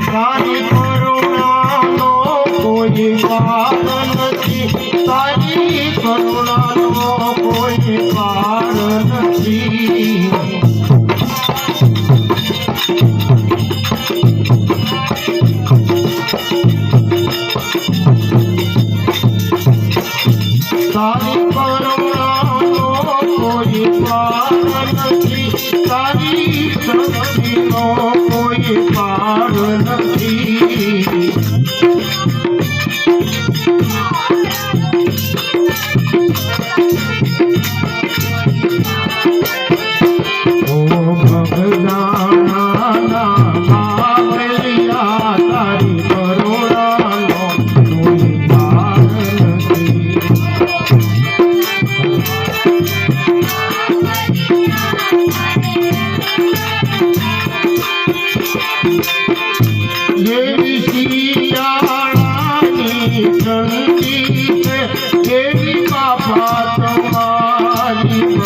તારી કરુણા નો કોઈ પાર નથી. તારી કરુણા નો કોઈ પાર નથી.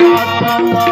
oh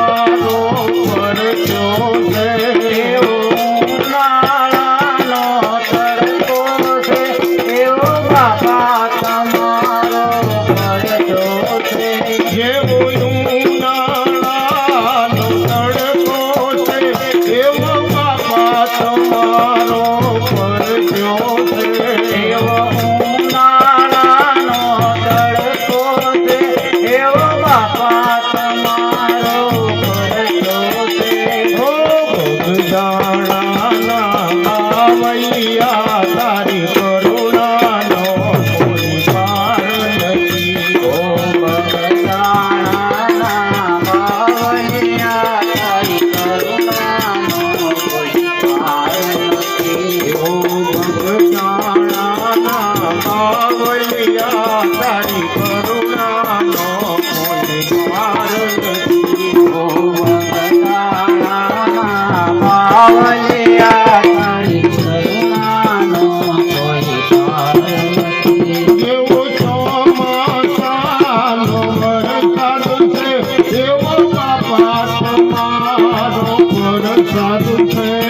મારો પરસાદ છે.